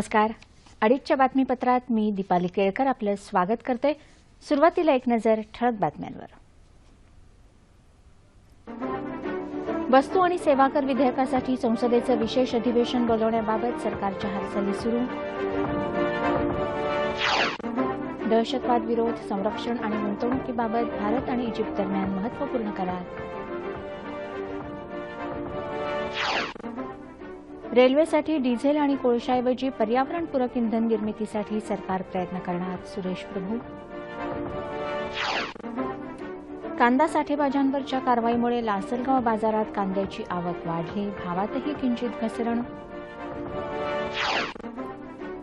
नमस्कार. अडीचच्या बातमीपत्रात मी दीपाली केळकर आपलं स्वागत करते. सुरुवातीला एक नजर ठळक बातम्यांवर. वस्तू आणि सेवा कर विधेयकासाठी संसदेचं विशेष अधिवेशन बोलवण्याबाबत सरकारच्या हालचाली सुरू. दहशतवाद विरोध संरक्षण आणि गुंतवणुकीबाबत भारत आणि इजिप्त दरम्यान महत्त्वपूर्ण करार. रेल्वेसाठी डिझेल आणि कोळशाऐवजी पर्यावरणपूरक इंधन निर्मितीसाठी सरकार प्रयत्न करणार सुरेश प्रभू. कांदा साठेबाजांवरच्या कारवाईमुळे लासलगाव बाजारात कांद्याची आवक वाढली भावातही किंचित घसरण.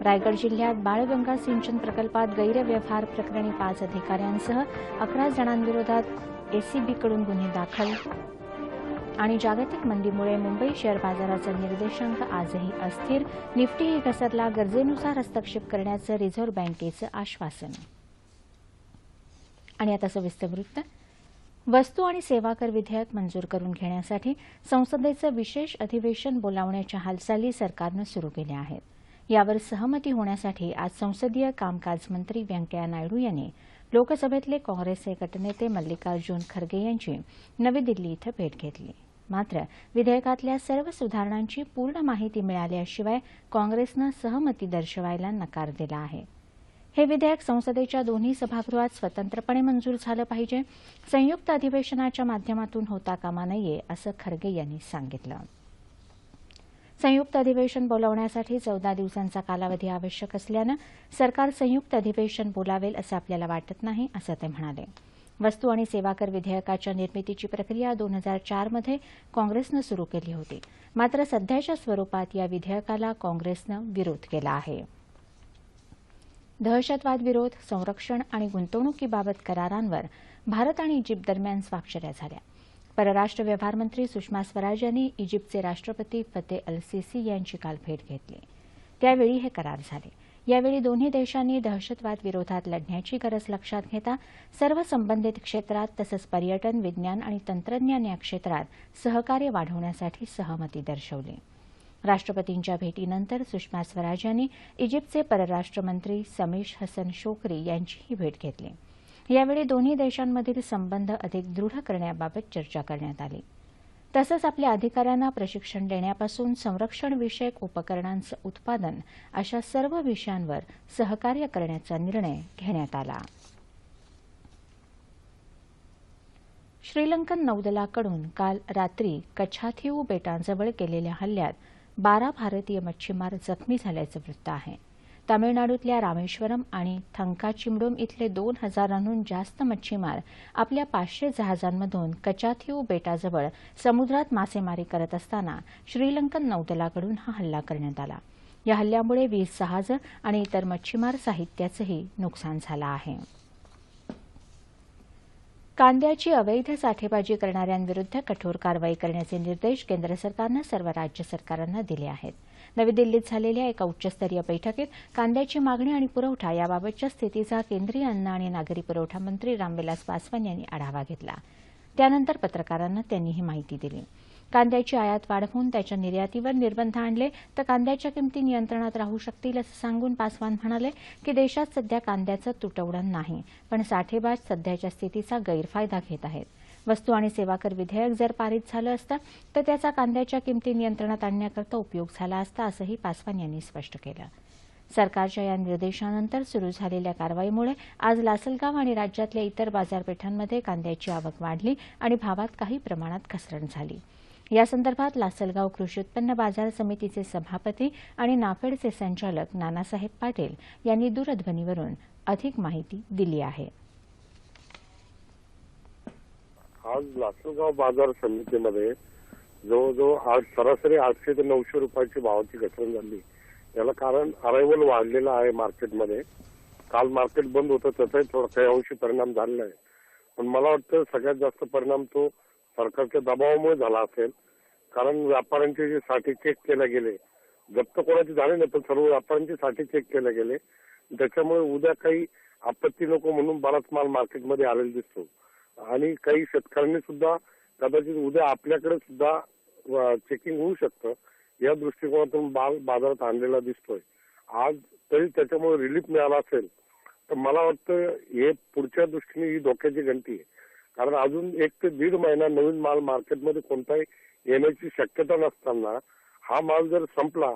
रायगड जिल्ह्यात बाळगंगा सिंचन प्रकल्पात गैरव्यवहार प्रकरणी पाच अधिकाऱ्यांसह अकरा जणांविरोधात एसीबीकडून गुन्हे दाखल. आणि जागतिक मंदीमुळे मुंबई शेअर बाजाराचा निर्देशांक आजही अस्थिर. निफ्टीही घसरला. गरजेनुसार हस्तक्षेप करण्याचं रिझर्व्ह बँकेचं आश्वासन. आणि आता सविस्तर वृत्त. वस्तू आणि सेवा कर विधेयक मंजूर करून घेण्यासाठी संसदेचं विशेष अधिवेशन बोलावण्याच्या हालचाली सरकारनं सुरू केल्या आहेत. यावर सहमती होण्यासाठी आज संसदीय कामकाज मंत्री व्यंकय्या नायडू यांनी लोकसभेतले काँग्रेसचे गटनेते मल्लिकार्जुन खरगे यांची नवी दिल्ली इथं भेट घेतली. मात्र विधेयकातल्या सर्व सुधारणांची पूर्ण माहिती मिळाल्याशिवाय काँग्रेसनं सहमती दर्शवायला नकार दिला आहे. हे विधेयक संसदेच्या दोन्ही सभागृहात स्वतंत्रपणे मंजूर झालं पाहिजे. संयुक्त अधिवेशनाच्या माध्यमातून होता कामा नये असं खरगे यांनी सांगितलं. संयुक्त अधिवेशन बोलावण्यासाठी चौदा दिवसांचा कालावधी आवश्यक असल्यानं सरकार संयुक्त अधिवेशन बोलावेल असं आपल्याला वाटत नाही असं ते म्हणाले. वस्तू आणि सेवा कर विधेयकाच्या निर्मितीची प्रक्रिया दोन हजार चारमध्ये काँग्रेसनं सुरू केली होती. मात्र सध्याच्या स्वरूपात या विधेयकाला काँग्रेसनं विरोध केला आहे. दहशतवाद विरोध संरक्षण आणि गुंतवणुकीबाबत करारांवर भारत आणि इजिप्त दरम्यान स्वाक्षऱ्या झाल्या. परराष्ट्र व्यवहार मंत्री सुषमा स्वराज यांनी इजिप्तचे राष्ट्रपती फते अल सिसी यांची काल भेट घेतली. त्यावेळी हे करार झाले. यावेळी दोन्ही देशांनी दहशतवाद विरोधात लढण्याची गरज लक्षात घेता सर्व संबंधित क्षेत्रात तसंच पर्यटन विज्ञान आणि तंत्रज्ञान या क्षेत्रात सहकार्य वाढवण्यासाठी सहमती दर्शवली. राष्ट्रपतींच्या भेटीनंतर सुषमा स्वराज यांनी इजिप्तचे परराष्ट्रमंत्री समीश हसन शोकरी यांचीही भेट घेतली. यावेळी दोन्ही देशांमधील संबंध अधिक दृढ करण्याबाबत चर्चा करण्यात आली. तसंच आपल्या अधिकाऱ्यांना प्रशिक्षण देण्यापासून संरक्षणविषयक उपकरणांचं उत्पादन अशा सर्व विषयांवर सहकार्य करण्याचा निर्णय घेण्यात आला. श्रीलंकन नौदलाकडून काल रात्री कछाथिऊ बेटांजवळ केलेल्या हल्ल्यात बारा भारतीय मच्छीमार जखमी झाल्याचं वृत्त आहे. तामिळनाडूतल्या रामेश्वरम आणि थंकाचिमडोम इथले दोन हजारांहून जास्त मच्छीमार आपल्या पाचशे जहाजांमधून कचाथिओ बेटाजवळ समुद्रात मासेमारी करत असताना श्रीलंकन नौदलाकडून हा हल्ला करण्यात आला. या हल्ल्यामुळे वीस जहाजं आणि इतर मच्छीमार साहित्याचंही नुकसान झालं आहे. कांद्याची अवैध साठेबाजी करणाऱ्यांविरुद्ध कठोर कारवाई करण्याचे निर्देश केंद्र सरकारनं सर्व राज्य सरकारांना दिले आहेत. नवी दिल्लीत झालेल्या एका उच्चस्तरीय बैठकीत कांद्याची मागणी आणि पुरवठा याबाबतच्या स्थितीचा केंद्रीय अन्न आणि नागरी पुरवठा मंत्री रामविलास पासवान यांनी आढावा घेतला. त्यानंतर पत्रकारांना त्यांनी ही माहिती दिली. कांद्याची आयात वाढवून त्याच्या निर्यातीवर निर्बंध आणले तर कांद्याच्या किमती नियंत्रणात राहू शकतील असं सांगून पासवान म्हणाले की देशात सध्या कांद्याचं तुटवडं नाही पण साठेबाज सध्याच्या स्थितीचा गैरफायदा घेत आहेत. वस्तू आणि सेवा कर विधेयक जर पारित झालं असतं तर त्याचा कांद्याच्या किमती नियंत्रणात आणण्याकरता उपयोग झाला असता असंही पासवान यांनी स्पष्ट केलं. सरकारच्या या निर्देशानंतर सुरू झालेल्या कारवाईमुळे आज लासलगाव आणि राज्यातल्या इतर बाजारपेठांमध्ये कांद्याची आवक वाढली आणि भावात काही प्रमाणात घसरण झाली. यासंदर्भात लासलगाव कृषी उत्पन्न बाजार समितीचे सभापती आणि नाफेडचे संचालक नानासाहेब पाटील यांनी दूरध्वनीवरून अधिक माहिती दिली आहे. आज लासलगाव बाजार समितीमध्ये जवळजवळ आज सरासरी आठशे ते नऊशे रुपयाची भावाची घसरण झाली. याला कारण अरायवल वाढलेलं आहे मार्केटमध्ये. काल मार्केट बंद होतं त्याचाही थोडा काही अंशी परिणाम झालेला आहे. पण मला वाटतं सगळ्यात जास्त परिणाम तो सरकारच्या दबावामुळे झाला असेल. कारण व्यापाऱ्यांचे जे साठी चेक केले गेले जप्त कोणाचे झाले नाही पण सर्व व्यापाऱ्यांचे साठी चेक केले गेले. त्याच्यामुळे उद्या काही आपत्ती नको म्हणून बराच माल मार्केटमध्ये आलेला दिसतो. आणि काही शेतकऱ्यांनी सुद्धा कदाचित उद्या आपल्याकडे सुद्धा चेकिंग होऊ शकतं. या दृष्टिकोनातून माल बाजारात आणलेला दिसतोय. आज तरी त्याच्यामुळे रिलीफ मिळाला असेल तर मला वाटतं हे पुढच्या दृष्टीने ही धोक्याची घंटी आहे. कारण अजून एक ते दीड महिना नवीन माल मार्केटमध्ये कोणताही येण्याची शक्यता नसताना हा माल जर संपला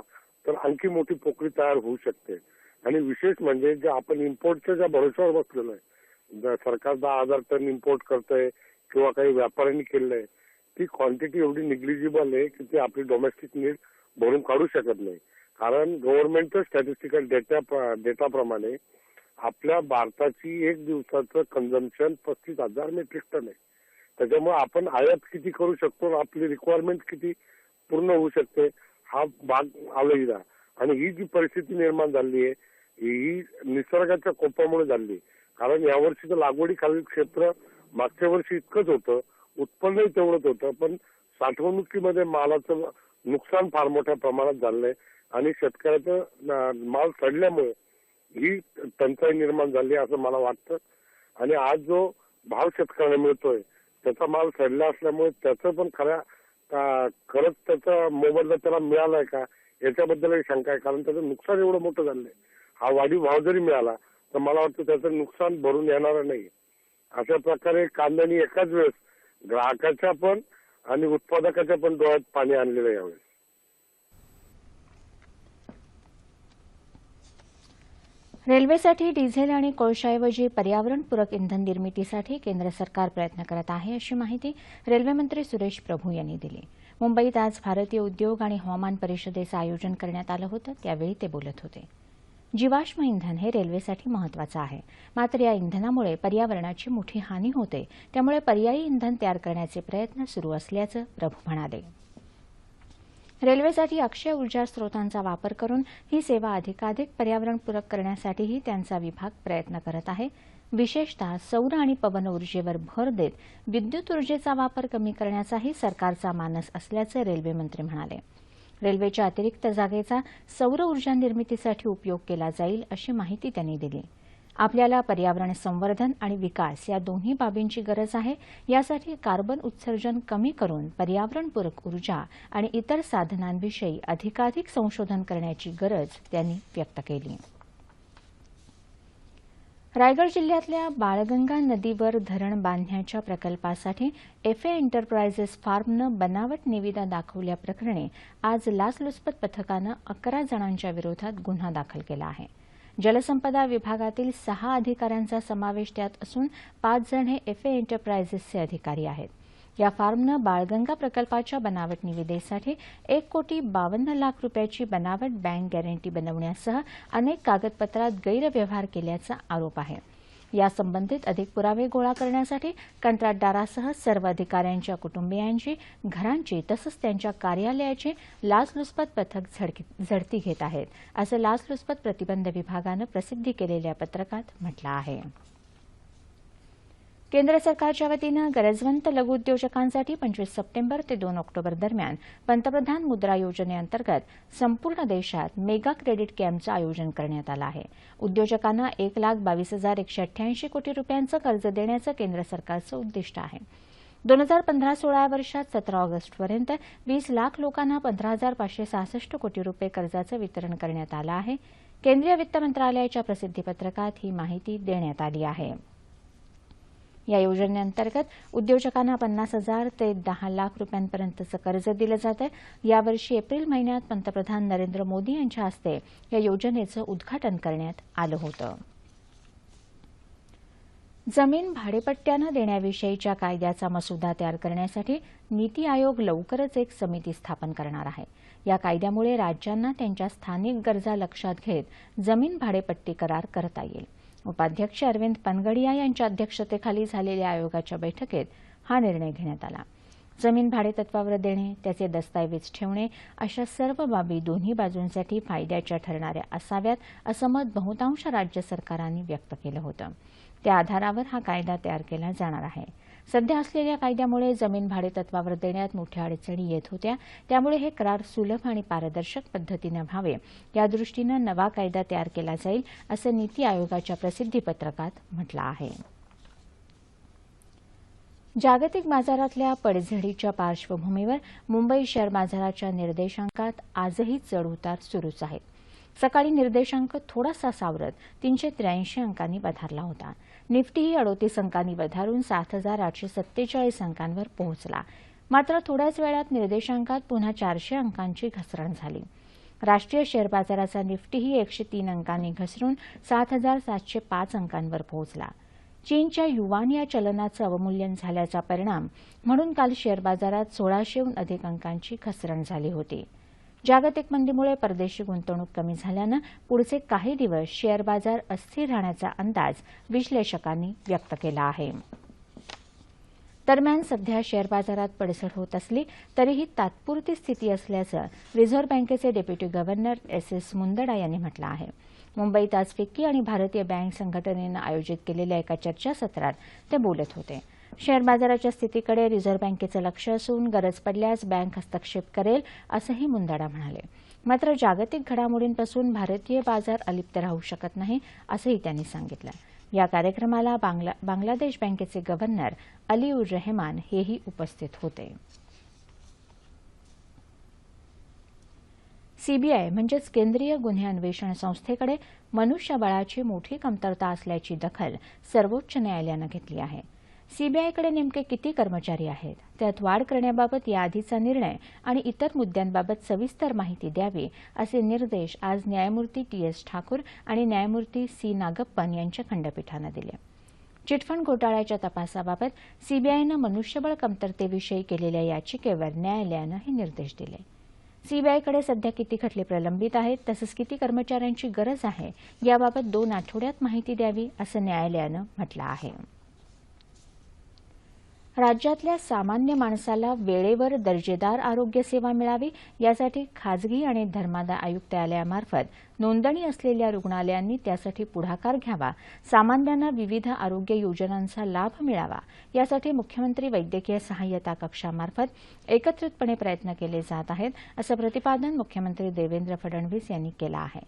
तर आणखी मोठी पोकळी तयार होऊ शकते. आणि विशेष म्हणजे जे आपण इम्पोर्टच्या ज्या भरोश्यावर बसलेलो आहे सरकार दहा हजार टन इम्पोर्ट करतंय किंवा काही व्यापाऱ्यांनी केलंय ती क्वांटिटी एवढी निग्लिजिबल आहे की ती आपली डोमेस्टिक नीड भरून काढू शकत नाही. कारण गव्हर्नमेंटच्या स्टॅटिस्टिकल डेटा डेटाप्रमाणे आपल्या भारताची एक दिवसाचं कन्झम्पशन पस्तीस हजार मेट्रिक टन आहे. त्याच्यामुळे आपण आयात किती करू शकतो आपली रिक्वायरमेंट किती पूर्ण होऊ शकते हा भाग आलोही आणि ही जी परिस्थिती निर्माण झाली आहे ही निसर्गाच्या कोपामुळे झाली कारण यावर्षीचं लागवडी खालील क्षेत्र मागच्या वर्षी इतकंच होतं. उत्पन्नही तेवढंच होतं. पण साठवणुकीमध्ये मालाचं नुकसान फार मोठ्या प्रमाणात झालंय. आणि शेतकऱ्याचं माल सडल्यामुळे ही टंचाई निर्माण झाली असं मला वाटतं. आणि आज जो भाव शेतकऱ्यांना मिळतोय त्याचा माल सडला असल्यामुळे त्याचं पण खऱ्या खरंच त्याचा मोबदला त्याला मिळालाय का? याच्याबद्दल शंका आहे. कारण त्याचं नुकसान एवढं मोठं झालंय. हा वाढीव भाव जरी मिळाला तर मला वाटतं त्याचं नुकसान भरून येणार नाही. अशा प्रकारे कांद्याने एकाच वेळेस ग्राहकाच्या पण आणि उत्पादकाच्या पण डोळ्यात पाणी आणलेलं आहे यावेळेस. रेल्वेसाठी डिझेल आणि कोळशाऐवजी पर्यावरणपूरक इंधन निर्मितीसाठी केंद्र सरकार प्रयत्न करत आहे अशी माहिती रेल्वेमंत्री सुरेश प्रभू यांनी दिली. मुंबईत आज भारतीय उद्योग आणि हवामान परिषदेचं आयोजन करण्यात आलं होतं त्यावेळी ते बोलत होते. जीवाश्म इंधन हे रेल्वेसाठी महत्वाचं आहे. मात्र या इंधनामुळे पर्यावरणाची मोठी हानी होते. त्यामुळे पर्यायी इंधन तयार करण्याचे प्रयत्न सुरू असल्याचं प्रभू म्हणाले. रेल्वेसाठी अक्षय ऊर्जा स्रोतांचा वापर करून ही सेवा अधिकाधिक पर्यावरणपूरक करण्यासाठीही त्यांचा विभाग प्रयत्न करत आहे. विशेषतः सौर आणि पवन ऊर्जेवर भर देत विद्युत ऊर्जेचा वापर कमी करण्याचाही सरकारचा मानस असल्याचं रेल्वेमंत्री म्हणाले. रेल्वेच्या अतिरिक्त जागेचा सौर ऊर्जा निर्मितीसाठी उपयोग केला जाईल अशी माहिती त्यांनी दिली. आपल्याला पर्यावरण संवर्धन आणि विकास या दोन्ही बाबींची गरज आहे. यासाठी कार्बन उत्सर्जन कमी करून पर्यावरणपूरक ऊर्जा आणि इतर साधनांविषयी अधिकाधिक संशोधन करण्याची गरज त्यांनी व्यक्त केली. रायगड जिल्ह्यातल्या बाळगंगा नदीवर धरण बांधण्याच्या प्रकल्पासाठी एफए एंटरप्राइजेस फार्मनं बनावट निविदा दाखवल्याप्रकरणी आज लाचलुचपत पथकानं अकरा जणांच्या विरोधात गुन्हा दाखल केला आहे. जलसंपदा विभागातील सहा अधिकाऱ्यांचा समावेश त्यात असून पाच जण हे एफए एंटरप्राइजेसचे अधिकारी आहेत. या फार्मनं बाळगंगा प्रकल्पाच्या बनावट निविदेसाठी एक कोटी बावन्न लाख रुपयाची बनावट बँक गॅरंटी बनवण्यासह अनेक कागदपत्रात गैरव्यवहार केल्याचा आरोप आहे. यासंबंधित अधिक पुरावे गोळा करण्यासाठी कंत्राटदारासह सर्व अधिकाऱ्यांच्या कुटुंबियांची घरांची तसंच त्यांच्या कार्यालयाची लाचलुचपत पथक झडकी- झडती घेत आहेत असं लाचलुचपत प्रतिबंध विभागानं प्रसिद्धी केलेल्या पत्रकात म्हटलं आहे. केंद्र सरकारच्या वतीनं गरजवंत लघुउद्योजकांसाठी पंचवीस सप्टेंबर ते दोन ऑक्टोबर दरम्यान पंतप्रधान मुद्रा योजनेअंतर्गत संपूर्ण देशात मेगा क्रेडिट कॅम्पचं आयोजन करण्यात आलं आहे. उद्योजकांना एक लाख बावीस हजार एकशे अठ्ठ्याऐंशी कोटी रुपयांचं कर्ज देण्याचं केंद्र सरकारचं उद्दिष्ट आहे. दोन हजार पंधरा सोळा वर्षात सतरा ऑगस्टपर्यंत वीस लाख लोकांना पंधरा हजार पाचशे सहासष्ट कोटी रुपये कर्जाचं वितरण करण्यात आलं आहे. केंद्रीय वित्त मंत्रालयाच्या प्रसिद्धीपत्रकात ही माहिती देण्यात आली आहे. या योजनेअंतर्गत उद्योजकांना पन्नास हजार ते दहा लाख रुपयांपर्यंतचं कर्ज दिलं जातं यावर्षी एप्रिल महिन्यात पंतप्रधान नरेंद्र मोदी यांच्या हस्ते या योजनेचं उद्घाटन करण्यात आलं होतं. जमीन भाडेपट्ट्यानं देण्याविषयीच्या कायद्याचा मसुदा तयार करण्यासाठी नीती आयोग लवकरच एक समिती स्थापन करणार आहे. या कायद्यामुळे राज्यांना त्यांच्या स्थानिक गरजा लक्षात घेत जमीन भाडेपट्टी करार करता येईल. उपाध्यक्ष अरविंद पनगडिया यांच्या अध्यक्षतेखाली झालेल्या आयोगाच्या बैठकीत हा निर्णय घेण्यात आला. जमीन भाडेतत्वावर देणे त्याचे दस्तऐवज ठेवणे अशा सर्व बाबी दोन्ही बाजूंसाठी फायद्याच्या ठरणाऱ्या असाव्यात असं मत बहुतांश राज्य सरकारांनी व्यक्त केलं होतं. त्या आधारावर हा कायदा तयार केला जाणार आहे. सध्या असलेल्या कायद्यामुळे जमीन भाडेतत्वावर देण्यात मोठ्या अडचणी येत होत्या. त्यामुळे हे करार सुलभ आणि पारदर्शक पद्धतीनं व्हावे. यादृष्टीनं नवा कायदा तयार केला जाईल असं नीती आयोगाच्या प्रसिद्धीपत्रकात म्हटलं आहे. जागतिक बाजारातल्या पडझडीच्या पार्श्वभूमीवर मुंबई शेअर बाजाराच्या निर्देशांकात आजही चढउतार सुरूच आहेत सकाळी निर्देशांक थोडासा सावरत तीनशे त्र्याऐंशी अंकांनी वधारला होता. निफ्टीही अडोतीस अंकांनी वधारून सात हजार आठशे सत्तेचाळीस अंकांवर पोहोचला. मात्र थोड्याच वेळात निर्देशांकात पुन्हा चारशे अंकांची घसरण झाली. राष्ट्रीय शेअर बाजाराचा निफ्टीही एकशे तीन अंकांनी घसरून सात हजार सातशे पाच अंकांवर पोहोचला. चीनच्या युवान या चलनाचं अवमूल्यन झाल्याचा परिणाम म्हणून काल शेअर बाजारात सोळाशेहून अधिक अंकांची घसरण झाली होती. जागतिक मंदीमुळे परदेशी गुंतवणूक कमी झाल्यानं पुढचे काही दिवस शेअर बाजार अस्थिर राहण्याचा अंदाज विश्लेषकांनी व्यक्त केला आहे. दरम्यान सध्या शेअर बाजारात पडझड होत असली तरीही तात्पुरती स्थिती असल्याचं रिझर्व्ह बँकेचे deputy governor S S Mundra यांनी म्हटलं आहे. मुंबईत आज फिक्की आणि भारतीय बँक संघटनेनं आयोजित केलेल्या एका चर्चासत्रात ते बोलत होते. शेअर बाजाराच्या स्थितीकडे रिझर्व्ह बँकेचं लक्ष असून गरज पडल्यास बँक हस्तक्षेप करेल असंही मुंदडा म्हणाले. मात्र जागतिक घडामोडींपासून भारतीय बाजार अलिप्त राहू शकत नाही असंही त्यांनी सांगितलं. या कार्यक्रमाला बांगला बांगलादेश बँकेचे गव्हर्नर अली उर रहमान हेही उपस्थित होते. सीबीआय म्हणजेच केंद्रीय गुन्हे अन्वेषण संस्थेकडे मनुष्यबळाची मोठी कमतरता असल्याची दखल सर्वोच्च न्यायालयानं घेतली आहे. सीबीआयकडे नेमके किती कर्मचारी आहेत? त्यात वाढ करण्याबाबत याआधीचा निर्णय आणि इतर मुद्द्यांबाबत सविस्तर माहिती द्यावी असे निर्देश आज न्यायमूर्ती टी एस ठाकूर आणि न्यायमूर्ती सी नागप्पन यांच्या खंडपीठानं दिले. चिटफंड घोटाळ्याच्या तपासाबाबत सीबीआयनं मनुष्यबळ कमतरतेविषयी केलेल्या याचिकेवर न्यायालयानं हे निर्देश दिले. सीबीआयकडे सध्या किती खटले प्रलंबित आहेत तसंच किती कर्मचाऱ्यांची गरज आहे याबाबत दोन आठवड्यात माहिती द्यावी असं न्यायालयानं म्हटलं आहे. राज्यातल्या सामान्य माणसाला वेळेवर दर्जेदार आरोग्य सेवा मिळावी यासाठी खाजगी आणि धर्मादाय आयुक्तालयामार्फत नोंदणी असलेल्या रुग्णालयांनी त्यासाठी पुढाकार घ्यावा सामान्यांना विविध आरोग्य योजनांचा लाभ मिळावा यासाठी मुख्यमंत्री वैद्यकीय सहाय्यता कक्षामार्फत एकत्रितपणे प्रयत्न केले जात आहेत असं प्रतिपादन मुख्यमंत्री देवेंद्र फडणवीस यांनी केलं आहे.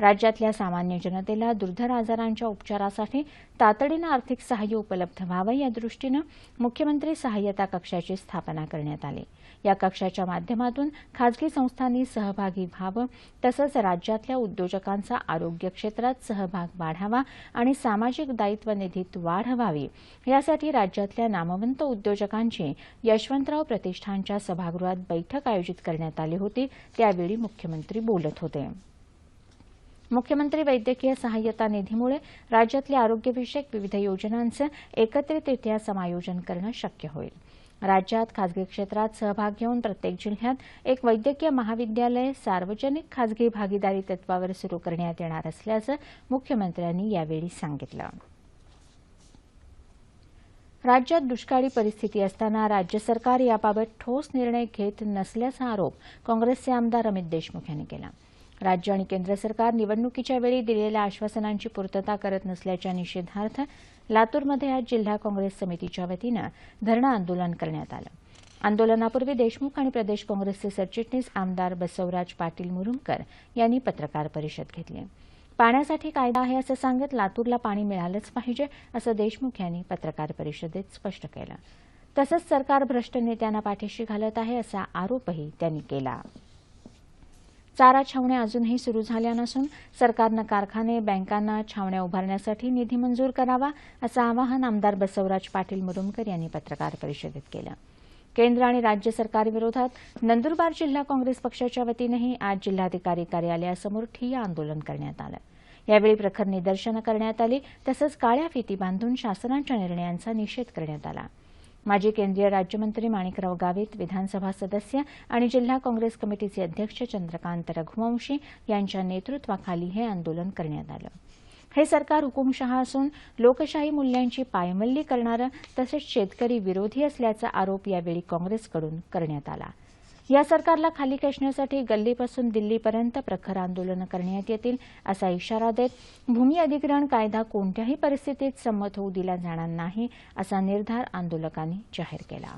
राज्यातल्या सामान्य जनतेला दुर्धर आजारांच्या उपचारासाठी तातडीनं आर्थिक सहाय्य उपलब्ध व्हावं या दृष्टीनं मुख्यमंत्री सहाय्यता कक्षाची स्थापना करण्यात आली. या कक्षाच्या माध्यमातून खाजगी संस्थांनी सहभागी व्हावं तसंच राज्यातल्या उद्योजकांचा आरोग्य क्षेत्रात सहभाग वाढावा आणि सामाजिक दायित्व निधीत वाढ व्हावी यासाठी राज्यातल्या नामवंत उद्योजकांची यशवंतराव प्रतिष्ठानच्या सभागृहात बैठक आयोजित करण्यात आली होती. त्यावेळी मुख्यमंत्री बोलत होते. मुख्यमंत्री वैद्यकीय सहाय्यता निधीमुळे राज्यातल्या आरोग्यविषयक विविध योजनांचं एकत्रितरित्या समायोजन करणं शक्य होईल. राज्यात खाजगी क्षेत्रात सहभाग घेऊन प्रत्येक जिल्ह्यात एक वैद्यकीय महाविद्यालय सार्वजनिक खाजगी भागीदारी तत्वावर सुरू करण्यात येणार असल्याचं मुख्यमंत्र्यांनी यावेळी सांगितलं. राज्यात दुष्काळी परिस्थिती असताना राज्य सरकार याबाबत ठोस निर्णय घेत नसल्याचा आरोप काँग्रेसचे आमदार अमित देशमुख यांनी केला. राज्य आणि केंद्र सरकार निवडणुकीच्या वेळी दिलेल्या आश्वासनांची पूर्तता करत नसल्याच्या निषेधार्थ लातूरमध्ये आज जिल्हा काँग्रेस समितीच्या वतीनं धरणं आंदोलन करण्यात आलं. आंदोलनापूर्वी देशमुख आणि प्रदेश काँग्रेसचे सरचिटणीस आमदार बसवराज पाटील मुरुमकर यांनी पत्रकार परिषद घेतली. पाण्यासाठी कायदा आहे असं सांगत लातूरला पाणी मिळालंच पाहिजे असं देशमुख यांनी पत्रकार परिषदेत स्पष्ट केलं. तसंच सरकार भ्रष्ट नेत्यांना पाठीशी घालत आहे असा आरोपही त्यांनी केला. चारा छावण्या अजूनही सुरू झाल्या नसून सरकारनं कारखाने बँकांना छावण्या उभारण्यासाठी निधी मंजूर करावा असं आवाहन आमदार बसवराज पाटील मुरुमकर यांनी पत्रकार परिषदेत केलं. केंद्र आणि राज्य सरकारविरोधात नंदुरबार जिल्हा काँग्रेस पक्षाच्या वतीनंही आज जिल्हाधिकारी कार्यालयासमोर ठिय्या आंदोलन करण्यात आलं. यावेळी प्रखर निदर्शनं करण्यात आली तसंच काळ्या फिती बांधून शासनाच्या निर्णयांचा निषेध करण्यात आला. माजी केंद्रीय राज्यमंत्री माणिकराव गावित विधानसभा सदस्य आणि जिल्हा काँग्रेस कमिटीचे अध्यक्ष चंद्रकांत रघुवंशी यांच्या नेतृत्वाखाली हे आंदोलन करण्यात आलं. हे सरकार हुकुमशहा असून लोकशाही मूल्यांची पायमल्ली करणारं तसेच शेतकरी विरोधी असल्याचा आरोप यावेळी काँग्रेसकडून करण्यात आला. या सरकारला खाली खेचण्यासाठी गल्लीपासून दिल्लीपर्यंत प्रखर आंदोलनं करण्यात येतील असा इशारा देत भूमी अधिग्रहण कायदा कोणत्याही परिस्थितीत संमत होऊ दिला जाणार नाही असा निर्धार आंदोलकांनी जाहीर केला.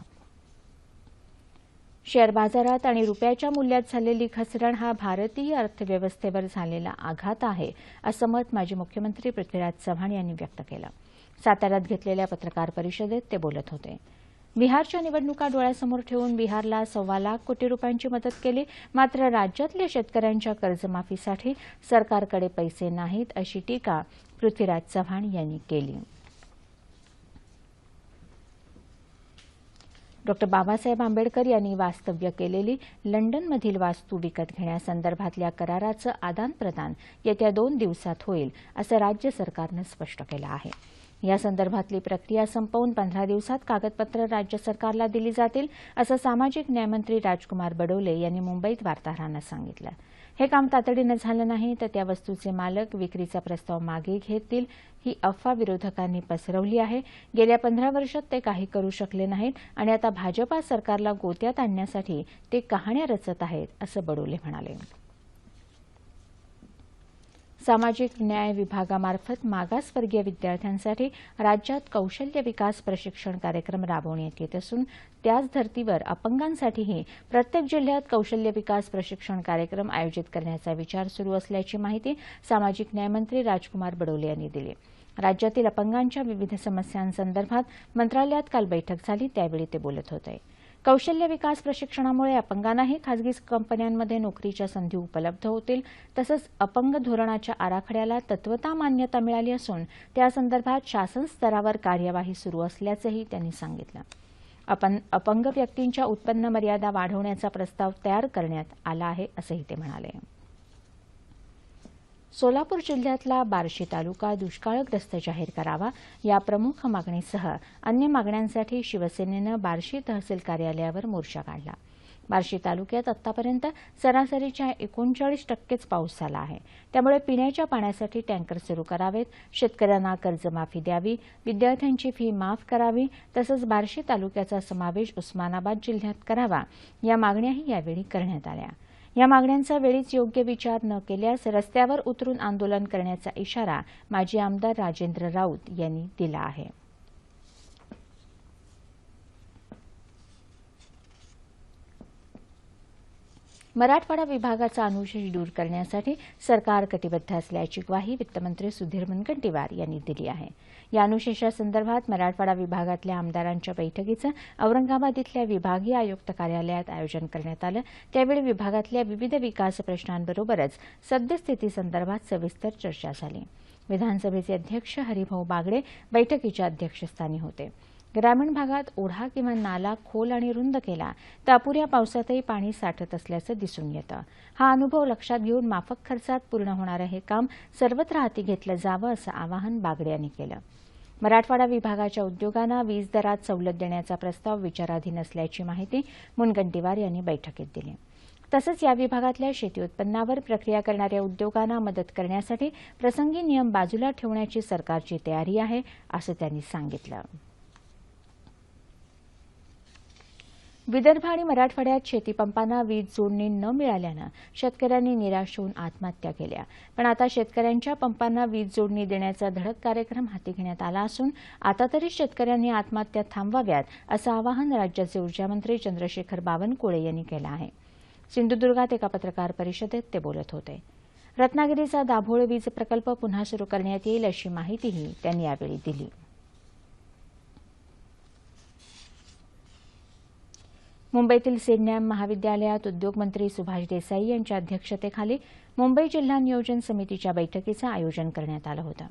शेअर बाजारात आणि रुपयाच्या मूल्यात झालेली घसरण हा भारतीय अर्थव्यवस्थेवर झालेला आघात आहे असं मत माजी मुख्यमंत्री पृथ्वीराज चव्हाण यांनी व्यक्त केलं. साताऱ्यात घेतलेल्या पत्रकार परिषदेत ते बोलत होते. बिहारच्या निवडणुका डोळ्यासमोर ठेवून बिहारला सव्वा लाख कोटी रुपयांची मदत केली. मात्र राज्यातल्या शेतकऱ्यांच्या कर्जमाफीसाठी सरकारकडे पैसे नाहीत अशी टीका पृथ्वीराज चव्हाण यांनी केली. डॉक्टर बाबासाहेब आंबेडकर यांनी वास्तव्य केलेली लंडनमधील वास्तू विकत घेण्यासंदर्भातल्या कराराचं आदानप्रदान येत्या दोन दिवसात होईल असं राज्य सरकारनं स्पष्ट केलं आहे. या संदर्भातली प्रक्रिया संपवून पंधरा दिवसात कागदपत्र राज्य सरकारला दिली जातील असं सामाजिक न्यायमंत्री राजकुमार बडोले यांनी मुंबईत वार्ताहरांना सांगितलं. हे काम तातडीनं झालं नाही तर त्या वस्तूचे मालक विक्रीचा प्रस्ताव मागे घेतील ही अफवा विरोधकांनी पसरवली आहे. गेल्या पंधरा वर्षात ते काही करू शकले नाहीत आणि आता भाजपा सरकारला गोत्यात आणण्यासाठी ते कहाण्या रचत आहेत असं बडोले म्हणाले. सामाजिक न्याय विभागामार्फत मागासवर्गीय विद्यार्थ्यांसाठी राज्यात कौशल्य विकास प्रशिक्षण कार्यक्रम राबवण्यात येत असून त्याच धर्तीवर अपंगांसाठीही प्रत्येक जिल्ह्यात कौशल्य विकास प्रशिक्षण कार्यक्रम आयोजित करण्याचा विचार सुरू असल्याची माहिती सामाजिक न्यायमंत्री राजकुमार बडोले यांनी दिली. राज्यातील अपंगांच्या विविध समस्यांसंदर्भात मंत्रालयात काल बैठक झाली त्यावेळी ते बोलत होते. कौशल्य विकास प्रशिक्षणामुळे अपंगांनाही खासगी कंपन्यांमध्ये नोकरीच्या संधी उपलब्ध होतील. तसंच अपंग धोरणाच्या आराखड्याला तत्वता मान्यता मिळाली असून त्यासंदर्भात शासन स्तरावर कार्यवाही सुरू असल्याचंही त्यांनी सांगितलं. अपन अपंग व्यक्तींच्या उत्पन्न मर्यादा वाढवण्याचा प्रस्ताव तयार करण्यात आला आहे असंही ते म्हणाले. सोलापूर जिल्ह्यातला बार्शी तालुका दुष्काळग्रस्त जाहीर करावा या प्रमुख मागणीसह अन्य मागण्यांसाठी शिवसेनेनं बार्शी तहसील कार्यालयावर मोर्चा काढला. बार्शी तालुक्यात आतापर्यंत सरासरीच्या एकोणचाळीस टक्केच पाऊस झाला आहे. त्यामुळे पिण्याच्या पाण्यासाठी टँकर सुरू करावेत शेतकऱ्यांना कर्जमाफी द्यावी विद्यार्थ्यांची फी माफ करावी तसंच बार्शी तालुक्याचा समावेश उस्मानाबाद जिल्ह्यात करावा या मागण्याही यावेळी करण्यात आल्या. या मागण्यांचा वेळीच योग्य विचार न केल्यास रस्त्यावर उतरून आंदोलन करण्याचा इशारा माजी आमदार राजेंद्र राऊत यांनी दिला आहे. मराठवाडा विभागाचा अनुशेष दूर करण्यासाठी सरकार कटिबद्ध असल्याची ग्वाही वित्तमंत्री सुधीर मुनगंटीवार यांनी दिली आहे. या अनुशेषासंदर्भात मराठवाडा विभागातल्या आमदारांच्या बैठकीचं औरंगाबाद इथल्या विभागीय आयुक्त कार्यालयात आयोजन करण्यात आलं. त्यावेळी विभागातल्या विविध विकास प्रश्नांबरोबरच सद्यस्थितीसंदर्भात सविस्तर चर्चा झाली. विधानसभेचे अध्यक्ष हरिभाऊ बागडे बैठकीच्या अध्यक्षस्थानी होते. ग्रामीण भागात ओढा किंवा नाला खोल आणि रुंद केला तर अपुऱ्या पावसातही पाणी साठत असल्याचं दिसून येतं. हा अनुभव लक्षात घेऊन माफक खर्चात पूर्ण होणारं हे काम सर्वत्र हाती घेतलं जावं असं आवाहन बागडे यांनी केलं. मराठवाडा विभागाच्या उद्योगांना वीज दरात सवलत देण्याचा प्रस्ताव विचाराधीन असल्याची माहिती मुनगंटीवार यांनी बैठकीत दिली. तसंच या विभागातल्या शेती उत्पन्नावर प्रक्रिया करणाऱ्या उद्योगांना मदत करण्यासाठी प्रसंगी नियम बाजूला ठेवण्याची सरकारची तयारी आहे असं त्यांनी सांगितलं. विदर्भ आणि मराठवाड्यात शेतीपंपांना वीज जोडणी न मिळाल्यानं शेतकऱ्यांनी निराश होऊन आत्महत्या केल्या. पण आता शेतकऱ्यांच्या पंपांना वीज जोडणी देण्याचा धडक कार्यक्रम हाती घेण्यात आला असून आता तरी शेतकऱ्यांनी आत्महत्या थांबवाव्यात असं आवाहन राज्याचे ऊर्जामंत्री चंद्रशेखर बावनकुळे यांनी केलं आहे. सिंधुदुर्गात एका पत्रकार परिषदेत ते बोलत होते. रत्नागिरीचा दाभोळ वीज प्रकल्प पुन्हा सुरू करण्यात येईल अशी माहितीही त्यांनी यावेळी दिली. मुंबईतील सिडनॅम महाविद्यालयात उद्योगमंत्री सुभाष देसाई यांच्या अध्यक्षतेखाली मुंबई जिल्हा नियोजन समितीच्या बैठकीचं आयोजन करण्यात आलं होतं.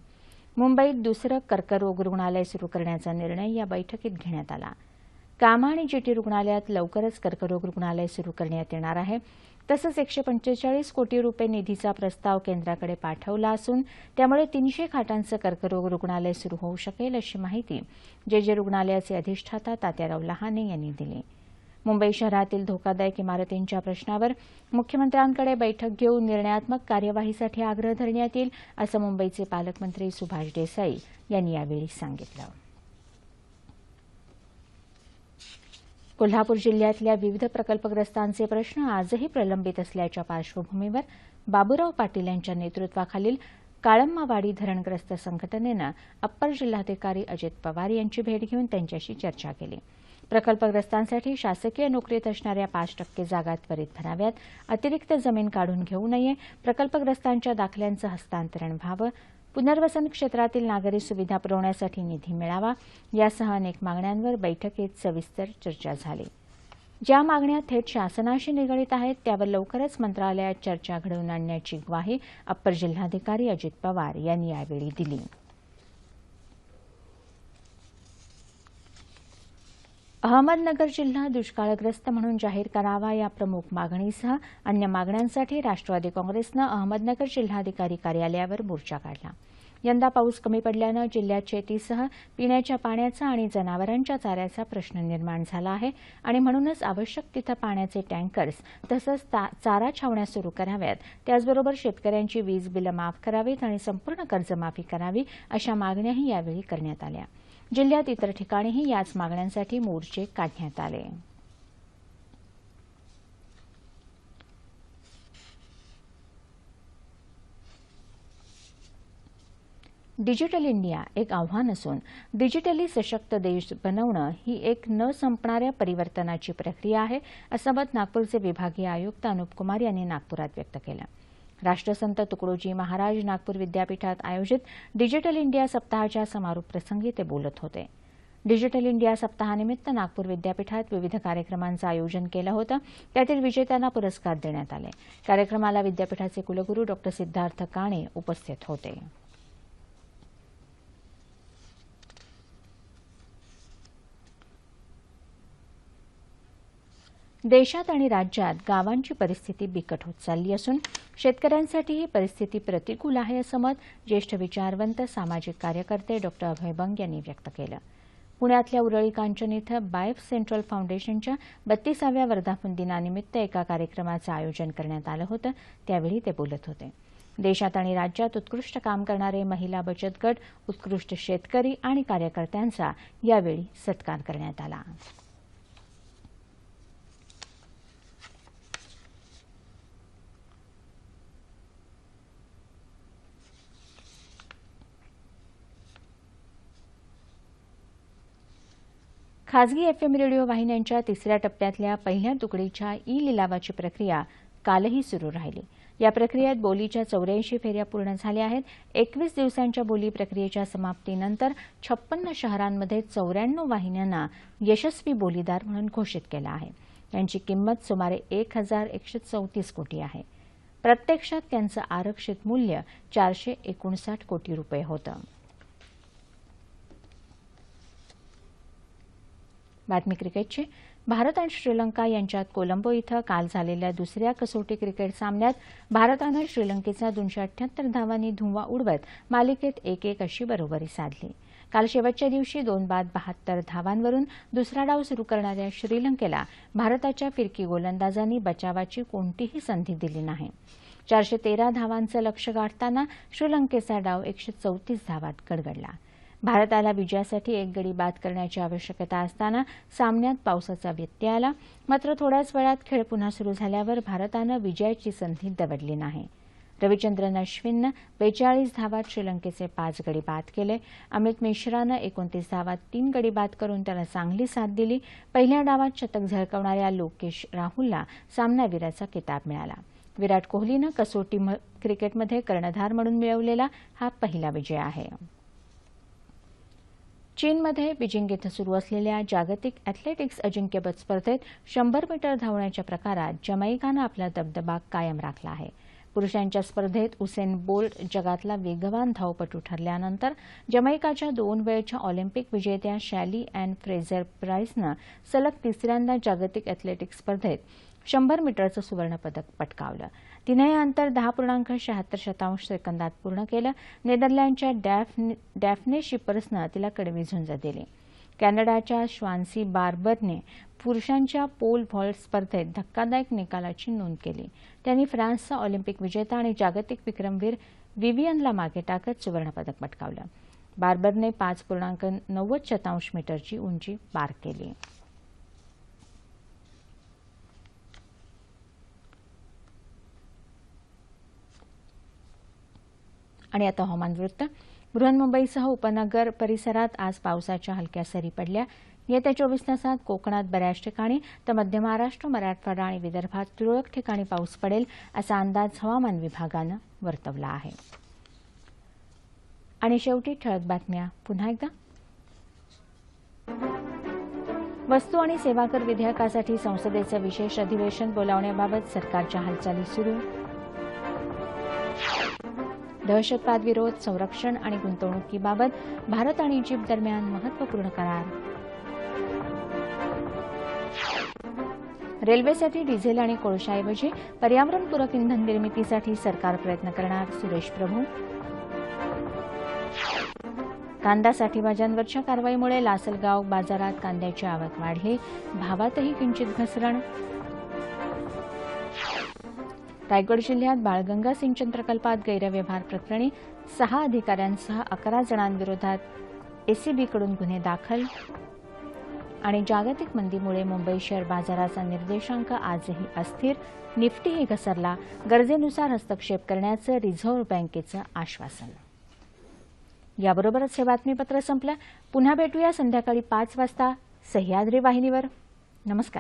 मुंबईत दुसरं कर्करोग रुग्णालय सुरू करण्याचा निर्णय या बैठकीत घेण्यात आला. कामा आणि जीटी रुग्णालयात लवकरच कर्करोग रुग्णालय सुरू करण्यात येणार आहे. तसंच एकशे पंचेचाळीस कोटी रुपये निधीचा प्रस्ताव केंद्राकडे पाठवला असून त्यामुळे तीनशे खाटांचं कर्करोग रुग्णालय सुरू होऊ शकेल अशी माहिती जे जे रुग्णालयाचे अधिष्ठाता तात्याराव लहाने यांनी दिली. मुंबई शहरातील धोकादायक इमारतींच्या प्रश्नावर मुख्यमंत्र्यांकडे बैठक घेऊन निर्णयात्मक कार्यवाहीसाठी आग्रह धरण्यात येईल असं मुंबईचे पालकमंत्री सुभाष देसाई यांनी यावेळी सांगितलं. कोल्हापूर जिल्ह्यातल्या विविध प्रकल्पग्रस्तांचे प्रश्न आजही प्रलंबित असल्याच्या पार्श्वभूमीवर बाबूराव पाटील यांच्या नेतृत्वाखालील काळम्मावाडी धरणग्रस्त संघटनेनं अप्पर जिल्हाधिकारी अजित पवार यांची भेट घेऊन त्यांच्याशी चर्चा केली. प्रकल्पग्रस्तांसाठी शासकीय नोकरीत असणाऱ्या पाच टक्के जागा त्वरित भराव्यात. अतिरिक्त जमीन काढून घेऊ नये. प्रकल्पग्रस्तांच्या दाखल्यांचं हस्तांतरण व्हावं. पुनर्वसन क्षेत्रातील नागरी सुविधा पुरवण्यासाठी निधी मिळावा. यासह अनेक मागण्यांवर बैठकीत सविस्तर चर्चा झाली. ज्या मागण्या थेट शासनाशी निगडीत आहेत त्यावर लवकरच मंत्रालयात चर्चा घडवून आणण्याची ग्वाही अप्पर जिल्हाधिकारी अजित पवार यांनी यावेळी दिली. अहमदनगर जिल्हा दुष्काळग्रस्त म्हणून जाहीर करावा या प्रमुख मागणीसह अन्य मागण्यांसाठी राष्ट्रवादी काँग्रेसनं अहमदनगर जिल्हाधिकारी कार्यालयावर मोर्चा काढला. यंदा पाऊस कमी पडल्यानं जिल्ह्यात शेतीसह पिण्याच्या पाण्याचा आणि जनावरांच्या चाऱ्याचा प्रश्न निर्माण झाला आहे आणि म्हणूनच आवश्यक तिथं पाण्याचे टँकर्स तसंच चारा छावण्या सुरू कराव्यात. त्याचबरोबर शेतकऱ्यांची वीज बिलं माफ करावीत आणि संपूर्ण कर्जमाफी करावी अशा मागण्याही यावेळी करण्यात आल्या. जिल्ह्यात इतर ठिकाणीही याच मागण्यांसाठी मोर्चे काढण्यात आले. डिजिटल इंडिया एक आव्हान असून डिजिटली सशक्त देश बनवणं ही एक न संपणाऱ्या परिवर्तनाची प्रक्रिया आहे असं मत नागपूरचे विभागीय आयुक्त अनुप कुमार यांनी नागपुरात व्यक्त केलं. राष्ट्रसंत तुकडोजी महाराज नागपूर विद्यापीठात आयोजित डिजिटल इंडिया सप्ताहाच्या समारोप प्रसंगी ते बोलत होते. डिजिटल इंडिया सप्ताहानिमित्त नागपूर विद्यापीठात विविध कार्यक्रमांचं आयोजन केलं होतं. त्यातील विजेत्यांना पुरस्कार देण्यात आले. कार्यक्रमाला विद्यापीठाचे कुलगुरू डॉ सिद्धार्थ काणे उपस्थित होते. देशात आणि राज्यात गावांची परिस्थिती बिकट होत चालली असून शेतकऱ्यांसाठी ही परिस्थिती प्रतिकूल आहे असं मत ज्येष्ठ विचारवंत सामाजिक कार्यकर्ते डॉ. अभय बंग यांनी व्यक्त केलं. पुण्यातल्या उरळी कांचन इथं बायफ सेंट्रल फाउंडेशनच्या बत्तीसाव्या वर्धापन दिनानिमित्त एका कार्यक्रमाचं आयोजन करण्यात आलं होतं. त्यावेळी ते बोलत होते. देशात आणि राज्यात उत्कृष्ट काम करणारे महिला बचत गट उत्कृष्ट शेतकरी आणि कार्यकर्त्यांचा यावेळी सत्कार करण्यात आला. खासगी एफएम रेडिओ वाहिन्यांच्या तिसऱ्या टप्प्यातल्या पहिल्या तुकडीच्या ई लिलावाची प्रक्रिया कालही सुरू राहिली. या प्रक्रियेत बोलीच्या चौऱ्याऐंशी फेऱ्या पूर्ण झाल्या आहेत. एकवीस दिवसांच्या बोली प्रक्रियेच्या समाप्तीनंतर छप्पन्न शहरांमध्ये चौऱ्याण्णव वाहिन्यांना यशस्वी बोलीदार म्हणून घोषित केलं आहे. यांची किंमत सुमारे एक हजार एकशे चौतीस कोटी आहे. प्रत्यक्षात त्यांचं आरक्षित मूल्य चारशे एकोणसाठ कोटी रुपये होतं. बातमी क्रिकेटची भारत आणि श्रीलंका यांच्यात कोलंबो इथं काल झालेल्या दुसऱ्या कसोटी क्रिकेट सामन्यात भारतानं श्रीलंकेचा दोनशे अठ्याहत्तर धावांनी धुव्वा उडवत मालिकेत एक एक अशी बरोबरी साधली. काल शेवटच्या दिवशी दोन बाद बहात्तर धावांवरून दुसरा डाव सुरू करणाऱ्या श्रीलंकेला भारताच्या फिरकी गोलंदाजांनी बचावाची कोणतीही संधी दिली नाही. चारशे तेरा धावांचं लक्ष गाठताना श्रीलंकेचा डाव एकशे चौतीस धावात गडगडला. भारताला विजयासाठी एक गडी बाद करण्याची आवश्यकता असताना सामन्यात पावसाचा व्यत्यय आला. मात्र थोड्याच वेळात खेळ पुन्हा सुरू झाल्यावर भारतानं विजयाची संधी दवडली नाही. रविचंद्रन अश्विननं बेचाळीस धावात श्रीलंकेचे पाच गडी बाद केले. अमित मिश्रानं एकोणतीस धावात तीन गडी बाद करून त्याला चांगली साथ दिली. पहिल्या डावात शतक झळकवणाऱ्या लोकेश राहुलला सामनावीराचा किताब मिळाला. विराट कोहलीनं कसोटी क्रिकेटमध्ये कर्णधार म्हणून मिळवलेला हा पहिला विजय आहे. चीनमध्ये बिजिंग इथं सुरू असलेल्या जागतिक अॅथलेटिक्स अजिंक्यपद स्पर्धेत शंभर मीटर धावण्याच्या प्रकारात जमैकानं आपला दबदबा कायम राखला आहे. पुरुषांच्या स्पर्धेत उसेन बोल्ट जगातला वेगवान धावपटू ठरल्यानंतर जमैकाच्या दोन वेळच्या ऑलिम्पिक विजेत्या शॅली अँड फ्रेझर प्राईसनं सलग तिसऱ्यांदा जागतिक अॅथलेटिक्स स्पर्धेत शंभर मीटरचं सुवर्णपदक पटकावलं. तिनं हे अंतर दहा पूर्णांक शहात्तर शतांश सेकंदात पूर्ण केलं. नेदरलँडच्या डॅफने शिपर्सनं तिला कडवी झुंज दिली. कॅनडाच्या श्वान्सी बार्बरने पुरुषांच्या पोल व्हॉल्ट स्पर्धेत धक्कादायक निकालाची नोंद केली. त्यांनी फ्रान्सचा ऑलिम्पिक विजेता आणि जागतिक विक्रमवीर विवियनला मागे टाकत सुवर्णपदक पटकावलं. बार्बरने पाच पूर्णांक नव्वद शतांश मीटरची उंची पार केली. आणि आता हवामान वृत्त. बृहन्मुंबईसह उपनगर परिसरात आज पावसाच्या हलक्या सरी पडल्या. येत्या चोवीस तासात कोकणात बऱ्याच ठिकाणी तर मध्य महाराष्ट्र मराठवाडा आणि विदर्भात तुरळक ठिकाणी पाऊस पडेल असा अंदाज हवामान विभागानं वर्तवला आहे. आणि शेवटी ठळक बातम्या. पुन्हा एकदा. वस्तू आणि सेवा कर विधेयकासाठी संसदेचं विशेष अधिवेशन बोलावण्याबाबत सरकारच्या हालचाली सुरू दहशतवाद विरोध संरक्षण आणि गुंतवणुकीबाबत भारत आणि इजिप्त दरम्यान महत्त्वपूर्ण करार. रेल्वेसाठी डिझेल आणि कोळशाऐवजी पर्यावरणपूरक इंधन निर्मितीसाठी सरकार प्रयत्न करणार सुरेश प्रभू. कांदा साठीबाजांवरच्या कारवाईमुळे लासलगाव बाजारात कांद्याची आवक वाढली. भावातही किंचित घसरण रायगड जिल्ह्यात बाळगंगा सिंचन प्रकल्पात गैरव्यवहार प्रकरणी सहा अधिकाऱ्यांसह अकरा जणांविरोधात एसीबीकडून गुन्हे दाखल. आणि जागतिक मंदीमुळे मुंबई शेअर बाजाराचा निर्देशांक आजही अस्थिर. निफ्टीही घसरला. गरजेनुसार हस्तक्षेप करण्याचं रिझर्व्ह बँकेचं आश्वासन. याबरोबरच हे बातमीपत्र संपलं. पुन्हा भेटूया संध्याकाळी पाच वाजता सह्याद्री वाहिनीवर. नमस्कार.